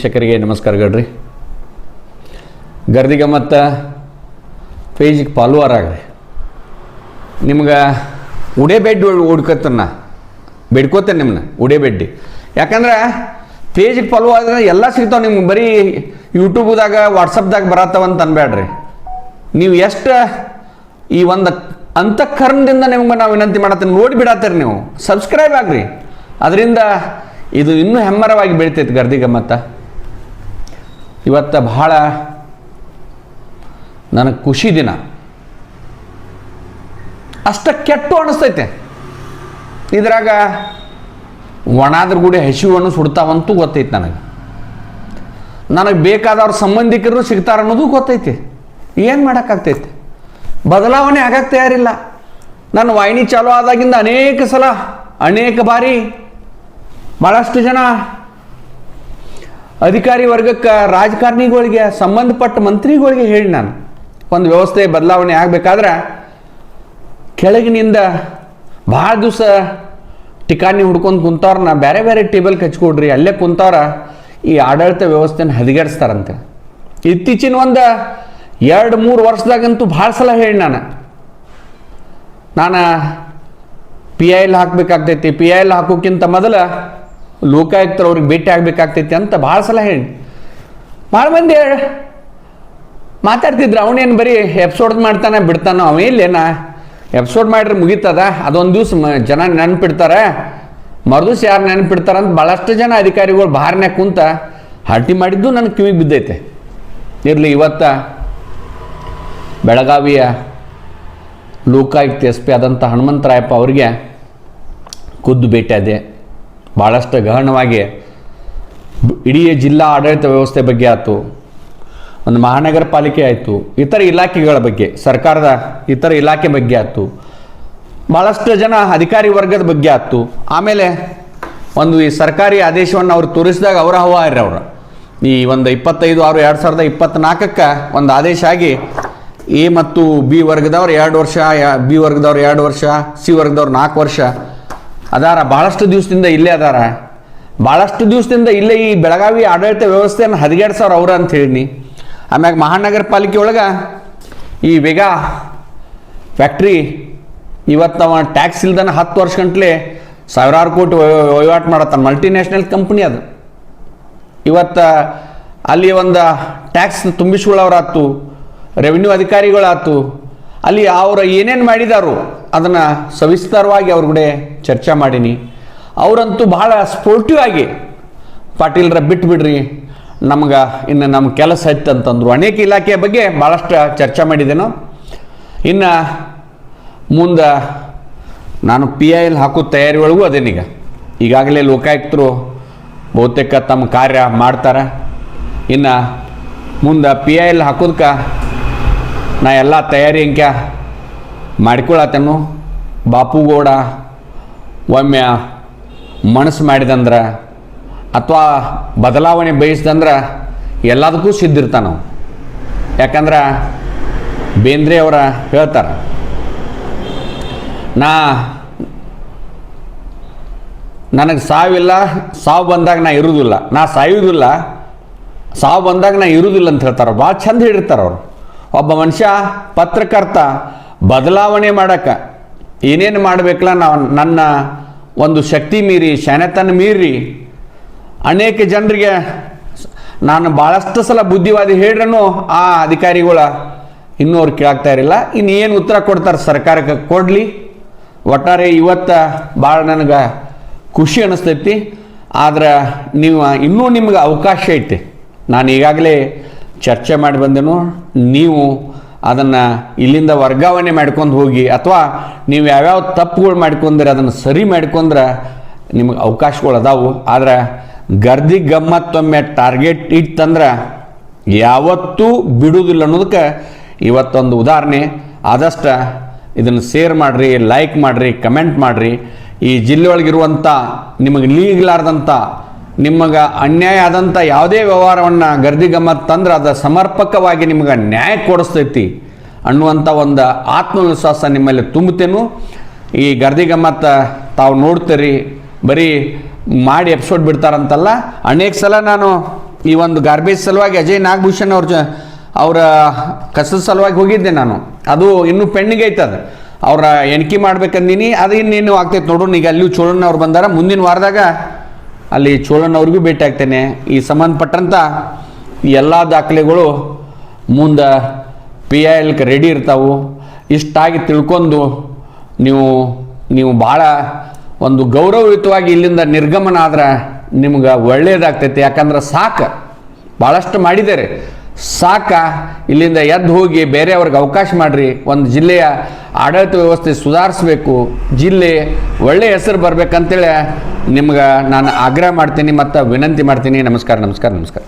ವೀಕ್ಷಕರಿಗೆ ನಮಸ್ಕಾರಗಳ್ರಿ ಗರ್ದಿಗ ಮತ್ತು ಪೇಜಿಗೆ ಫಾಲೋವರ್ ಆಗ್ರಿ. ನಿಮ್ಗೆ ಉಡೇ ಬೆಡ್ ಹುಡ್ಕತ್ತನ್ನ, ಬೇಡ್ಕೋತೇನೆ ನಿಮ್ಮನ್ನ ಉಡೆ ಬೆಡ್ಡಿ. ಯಾಕಂದ್ರೆ ಪೇಜಿಗೆ ಫಾಲೋ ಆದ್ರೆ ಎಲ್ಲ ಸಿಗ್ತಾವೆ ನಿಮ್ಗೆ, ಬರೀ ಯೂಟ್ಯೂಬ್ದಾಗ ವಾಟ್ಸಪ್ದಾಗ ಬರತ್ತವಂತ ಅನ್ಬೇಡ್ರಿ ನೀವು ಎಷ್ಟು ಈ ಒಂದು ಅಂತಃಕರಣದಿಂದ ನಿಮ್ಗೆ ನಾವು ವಿನಂತಿ ಮಾಡತ್ತೀನಿ ನೋಡಿ ಬಿಡತ್ತೀರಿ ನೀವು. ಸಬ್ಸ್ಕ್ರೈಬ್ ಆಗ್ರಿ. ಅದರಿಂದ ಇದು ಇನ್ನೂ ಹೆಮ್ಮರವಾಗಿ ಬೆಳಿತೈತೆ ಗರ್ದಿ ಗಮ್ಮತ್ತ ಇವತ್ತು ಬಹಳ ನನಗೆ ಖುಷಿ ದಿನ. ಅಷ್ಟ ಕೆಟ್ಟು ಅನಿಸ್ತೈತೆ. ಇದ್ರಾಗ ಒಣಾದ್ರ ಗುಡಿ ಹಸಿವನ್ನು ಸುಡ್ತಾವಂತೂ ಗೊತ್ತೈತೆ ನನಗೆ. ನನಗೆ ಬೇಕಾದವ್ರ ಸಂಬಂಧಿಕರು ಸಿಗ್ತಾರ ಅನ್ನೋದು ಗೊತ್ತೈತಿ. ಏನು ಮಾಡೋಕ್ಕಾಗ್ತೈತೆ? ಬದಲಾವಣೆ ಆಗಕ್ಕೆ ತಯಾರಿಲ್ಲ. ನನ್ನ ವಾಹಿನಿ ಚಾಲು ಆದಾಗಿಂದ ಅನೇಕ ಸಲ, ಅನೇಕ ಬಾರಿ ಭಾಳಷ್ಟು ಜನ ಅಧಿಕಾರಿ ವರ್ಗಕ್ಕೆ ರಾಜಕಾರಣಿಗಳಿಗೆ, ಸಂಬಂಧಪಟ್ಟ ಮಂತ್ರಿಗಳಿಗೆ ಹೇಳಿ ನಾನು. ಒಂದು ವ್ಯವಸ್ಥೆ ಬದಲಾವಣೆ ಆಗಬೇಕಾದ್ರೆ ಕೆಳಗಿನಿಂದ ಭಾಳ ದಿವಸ ಟಿಕಾಣಿ ಹುಡ್ಕೊಂಡು ಕುಂತವ್ರನ್ನ ಬೇರೆ ಬೇರೆ ಟೇಬಲ್ ಕಚ್ಕೊಡ್ರಿ, ಅಲ್ಲೇ ಕುಂತವ್ರ ಈ ಆಡಳಿತ ವ್ಯವಸ್ಥೆನ ಹದಗೆಡಿಸ್ತಾರಂತೆ. ಇತ್ತೀಚಿನ ಒಂದು ಎರಡು ಮೂರು ವರ್ಷದಾಗಂತೂ ಭಾಳ ಸಲ ಹೇಳಿ ನಾನು. ನಾನು ಪಿ ಐ ಎಲ್ ಹಾಕಬೇಕಾಗ್ತೈತಿ. ಪಿ ಐ ಎಲ್ ಹಾಕೋಕ್ಕಿಂತ ಮೊದಲ ಲೋಕಾಯುಕ್ತರು ಅವ್ರಿಗೆ ಭೇಟಿ ಆಗ್ಬೇಕಾಗ್ತೈತಿ ಅಂತ ಭಾಳ ಸಲ ಹೇಳಿ. ಭಾಳ ಮಂದಿ ಮಾತಾಡ್ತಿದ್ರು, ಅವನೇನು ಬರೀ ಎಪಿಸೋಡ್ ಮಾಡ್ತಾನೆ ಬಿಡ್ತಾನೋ ಅವೇಲೇನ ಎಪಿಸೋಡ್ ಮಾಡಿದ್ರೆ ಮುಗೀತದ? ಅದೊಂದು ದಿವ್ಸ ಜನ ನೆನ್ಪಿಡ್ತಾರೆ. ಮರುದಿವ್ಸ ಯಾರು ನೆನ್ಪಿಡ್ತಾರೆ ಅಂತ ಭಾಳಷ್ಟು ಜನ ಅಧಿಕಾರಿಗಳು ಬಾರ್ನ್ಯಾಗ ಕುಂತ ಹರಟಿ ಮಾಡಿದ್ದು ನನ್ನ ಕಿವಿಗೆ ಬಿದ್ದೈತೆ. ಇರಲಿ, ಇವತ್ತ ಬೆಳಗಾವಿಯ ಲೋಕಾಯುಕ್ತ ಎಸ್ ಪಿ ಆದಂಥ ಹನುಮಂತರಾಯಪ್ಪ ಅವರಿಗೆ ಖುದ್ದು ಭೇಟಿಯಾದೆ ಭಾಳಷ್ಟು ಗಹನವಾಗಿ ಇಡೀ ಜಿಲ್ಲಾ ಆಡಳಿತ ವ್ಯವಸ್ಥೆ ಬಗ್ಗೆ ಆಯಿತು, ಒಂದು ಮಹಾನಗರ ಪಾಲಿಕೆ ಆಯಿತು, ಇತರ ಇಲಾಖೆಗಳ ಬಗ್ಗೆ, ಸರ್ಕಾರದ ಇತರ ಇಲಾಖೆ ಬಗ್ಗೆ ಆಯ್ತು ಭಾಳಷ್ಟು ಜನ ಅಧಿಕಾರಿ ವರ್ಗದ ಬಗ್ಗೆ ಆಯ್ತು. ಆಮೇಲೆ ಒಂದು ಈ ಸರ್ಕಾರಿ ಆದೇಶವನ್ನು ಅವ್ರು ತೋರಿಸಿದಾಗ ಅವರ ಹವಾರಿ ಅವರು. ಈ ಒಂದು ಇಪ್ಪತ್ತೈದು ಆರು ಎರಡು ಸಾವಿರದ ಇಪ್ಪತ್ತ್ನಾಲ್ಕಕ್ಕೆ ಒಂದು ಆದೇಶ ಆಗಿ ಎ ಮತ್ತು ಬಿ ವರ್ಗದವ್ರು ಎರಡು ವರ್ಷ ಬಿ ವರ್ಗದವ್ರು ಎರಡು ವರ್ಷ, ಸಿ ವರ್ಗದವ್ರು ನಾಲ್ಕು ವರ್ಷ ಅದಾರ ಭಾಳಷ್ಟು ದಿವಸದಿಂದ ಇಲ್ಲೇ ಅದಾರ. ಭಾಳಷ್ಟು ದಿವಸದಿಂದ ಇಲ್ಲೇ ಈ ಬೆಳಗಾವಿ ಆಡಳಿತ ವ್ಯವಸ್ಥೆಯನ್ನು ಹದಿಗೆಡ್ಸವ್ರು ಅವ್ರ ಅಂತ ಹೇಳಿನಿ. ಆಮ್ಯಾಗ ಮಹಾನಗರ ಪಾಲಿಕೆ ಒಳಗೆ ಈ ವೇಗ ಫ್ಯಾಕ್ಟ್ರಿ ಇವತ್ತು ಅವ ಟ್ಯಾಕ್ಸ್ ಇಲ್ದನ ಹತ್ತು ವರ್ಷ ಗಂಟ್ಲೆ ಸಾವಿರಾರು ಕೋಟಿ ವಹಿ- ವಹಿವಾಟು ಮಾಡತ್ತಾನ. ಮಲ್ಟಿನ್ಯಾಷನಲ್ ಕಂಪ್ನಿ ಅದು. ಇವತ್ತು ಅಲ್ಲಿ ಒಂದು ಟ್ಯಾಕ್ಸ್ ತುಂಬಿಸ್ಕೊಳ್ಳೋರಾತು, ರೆವಿನ್ಯೂ ಅಧಿಕಾರಿಗಳಾತು ಅಲ್ಲಿ ಅವರು ಏನೇನು ಮಾಡಿದಾರು ಅದನ್ನು ಸವಿಸ್ತಾರವಾಗಿ ಅವ್ರ ಕೂಡ ಚರ್ಚೆ ಮಾಡೀನಿ. ಅವರಂತೂ ಬಹಳ ಸ್ಪೋರ್ಟಿವ್ ಆಗಿ ಪಾಟೀಲ್ರ ಬಿಟ್ಟು ಬಿಡ್ರಿ ನಮ್ಗೆ ಇನ್ನು ನಮ್ಮ ಕೆಲಸ ಇತ್ತು ಅಂತಂದರು ಅನೇಕ ಇಲಾಖೆಯ ಬಗ್ಗೆ ಭಾಳಷ್ಟು ಚರ್ಚೆ ಮಾಡಿದ್ದೇನು ಇನ್ನು ಮುಂದೆ ನಾನು ಪಿ ಐ ಎಲ್ ಹಾಕೋ ತಯಾರಿ ಒಳಗೂ ಅದೇನೀಗ. ಈಗಾಗಲೇ ಲೋಕಾಯುಕ್ತರು ಬಹುತೇಕ ತಮ್ಮ ಕಾರ್ಯ ಮಾಡ್ತಾರೆ. ಇನ್ನು ಮುಂದೆ ಪಿ ಐ ಎಲ್ ಹಾಕೋದಕ್ಕೆ ನಾ ಎಲ್ಲ ತಯಾರಿ ಅಂಕ್ಯ ಮಾಡ್ಕೊಳತ್ತೇನು? ಬಾಪುಗೌಡ ಒಮ್ಮೆ ಮನಸ್ಸು ಮಾಡಿದಂದ್ರೆ ಅಥವಾ ಬದಲಾವಣೆ ಬಯಸ್ದಂದ್ರೆ ಎಲ್ಲದಕ್ಕೂ ಸಿದ್ಧಿರ್ತಾನ ನಾವು ಯಾಕಂದ್ರೆ ಬೇಂದ್ರೆ ಅವರ ಹೇಳ್ತಾರೆ, ನಾ ನನಗೆ ಸಾವಿಲ್ಲ, ಸಾವು ಬಂದಾಗ ನಾ ಇರುವುದಿಲ್ಲ ನಾ ಸಾಯುವುದಿಲ್ಲ ಸಾವು ಬಂದಾಗ ನಾ ಇರುವುದಿಲ್ಲ ಅಂತ ಹೇಳ್ತಾರೆ. ಭಾಳ ಚಂದ ಹೇಳಿರ್ತಾರೆ ಅವರು. ಒಬ್ಬ ಮನುಷ್ಯ ಪತ್ರಕರ್ತ, ಬದಲಾವಣೆ ಮಾಡಕ್ಕೆ ಏನೇನು ಮಾಡಬೇಕಲ್ಲ ನಾವು ನನ್ನ ಒಂದು ಶಕ್ತಿ ಮೀರಿ ಶಾನೆತನ ಮೀರಿ ಅನೇಕ ಜನರಿಗೆ ನಾನು ಭಾಳಷ್ಟು ಸಲ ಬುದ್ಧಿವಾದಿ ಹೇಳ್ರೂ ಆ ಅಧಿಕಾರಿಗಳ ಇನ್ನೂ ಅವ್ರು ಕೇಳಾಗ್ತಾ ಇರಲಿಲ್ಲ. ಇನ್ನು ಏನು ಉತ್ತರ ಕೊಡ್ತಾರೆ ಸರ್ಕಾರಕ್ಕೆ? ಕೊಡಲಿ. ಒಟ್ಟಾರೆ ಇವತ್ತು ಭಾಳ ನನಗೆ ಖುಷಿ ಅನ್ನಿಸ್ತೈತಿ ಆದ್ರೆ ನೀವು ಇನ್ನೂ ನಿಮ್ಗೆ ಅವಕಾಶ ಐತಿ. ನಾನು ಈಗಾಗಲೇ ಚರ್ಚೆ ಮಾಡಿ ಬಂದೇನು, ನೀವು ಅದನ್ನು ಇಲ್ಲಿಂದ ವರ್ಗಾವಣೆ ಮಾಡ್ಕೊಂಡು ಹೋಗಿ, ಅಥವಾ ನೀವು ಯಾವ್ಯಾವ ತಪ್ಪುಗಳು ಮಾಡ್ಕೊಂಡ್ರೆ ಅದನ್ನು ಸರಿ ಮಾಡ್ಕೊಂಡ್ರೆ ನಿಮಗೆ ಅವಕಾಶಗಳು ಅದಾವು. ಆದರೆ ಗರ್ದಿ ಗಮ್ಮತ್ತೊಮ್ಮೆ ಟಾರ್ಗೆಟ್ ಇಟ್ಟಂದ್ರೆ ಯಾವತ್ತೂ ಬಿಡುವುದಿಲ್ಲ ಅನ್ನೋದಕ್ಕೆ ಇವತ್ತೊಂದು ಉದಾಹರಣೆ. ಆದಷ್ಟು ಇದನ್ನು ಶೇರ್ ಮಾಡಿರಿ ಲೈಕ್ ಮಾಡಿರಿ ಕಮೆಂಟ್ ಮಾಡಿರಿ. ಈ ಜಿಲ್ಲೆಯೊಳಗಿರುವಂಥ ನಿಮಗೆ ಲೀಗ್ಲಾರ್ದಂಥ ನಿಮಗೆ ಅನ್ಯಾಯ ಆದಂಥ ಯಾವುದೇ ವ್ಯವಹಾರವನ್ನು ಗರ್ದಿ ಗಮ್ಮತ್ ತಂದ್ರೆ ಅದು ಸಮರ್ಪಕವಾಗಿ ನಿಮಗೆ ನ್ಯಾಯ ಕೊಡಿಸ್ತೈತಿ ಅನ್ನುವಂಥ ಒಂದು ಆತ್ಮವಿಶ್ವಾಸ ನಿಮ್ಮಲ್ಲಿ ತುಂಬುತ್ತೇನು. ಈ ಗರ್ದಿ ಗಮ್ಮತ್ತ ತಾವು ನೋಡ್ತೀರಿ, ಬರೀ ಮಾಡಿ ಎಪಿಸೋಡ್ ಬಿಡ್ತಾರಂತಲ್ಲ, ಅನೇಕ ಸಲ ನಾನು ಈ ಒಂದು ಗಾರ್ಬೇಜ್ ಸಲುವಾಗಿ ಅಜಯ್ ನಾಗಭೂಷಣ್ ಅವ್ರ ಜ, ಅವರ ಕಸದ ಸಲುವಾಗಿ ಹೋಗಿದ್ದೆ ನಾನು. ಅದು ಇನ್ನೂ ಪೆಂಡಿಂಗ್ ಐತದ ಅವರ ಎಣಿಕೆ ಮಾಡ್ಬೇಕಂದಿನಿ, ಅದು ಇನ್ನೇನು ಆಗ್ತೈತೆ ನೋಡೋಣ ಈಗ ಅಲ್ಲಿಯೂ ಚೋಳಣ್ಣ ಅವ್ರು ಬಂದಾರ, ಮುಂದಿನ ವಾರದಾಗ ಅಲ್ಲಿ ಚೋಳನ್ ಅವ್ರಿಗೂ ಭೇಟಿ ಆಗ್ತೇನೆ. ಈ ಸಂಬಂಧಪಟ್ಟಂಥ ಎಲ್ಲ ದಾಖಲೆಗಳು ಮುಂದೆ ಪಿ ಐ ಎಲ್ಗೆ ರೆಡಿ ಇರ್ತಾವು. ಇಷ್ಟಾಗಿ ತಿಳ್ಕೊಂಡು ನೀವು ನೀವು ಭಾಳ ಒಂದು ಗೌರವಯುತವಾಗಿ ಇಲ್ಲಿಂದ ನಿರ್ಗಮನ ಆದ್ರೆ ನಿಮ್ಗೆ ಒಳ್ಳೆಯದಾಗ್ತೈತಿ ಯಾಕಂದ್ರೆ ಸಾಕು. ಭಾಳಷ್ಟು ಮಾಡಿದ್ದಾರೆ. ಸಾಕ, ಇಲ್ಲಿಂದ ಎದ್ದು ಹೋಗಿ ಬೇರೆಯವ್ರಿಗೆ ಅವಕಾಶ ಮಾಡಿರಿ, ಒಂದು ಜಿಲ್ಲೆಯ ಆಡಳಿತ ವ್ಯವಸ್ಥೆ ಸುಧಾರಿಸ್ಬೇಕು, ಜಿಲ್ಲೆ ಒಳ್ಳೆಯ ಹೆಸರು ಬರ್ಬೇಕಂತೇಳಿ ನಿಮ್ಗೆ ನಾನು ಆಗ್ರಹ ಮಾಡ್ತೀನಿ ಮತ್ತು ವಿನಂತಿ ಮಾಡ್ತೀನಿ. ನಮಸ್ಕಾರ ನಮಸ್ಕಾರ ನಮಸ್ಕಾರ.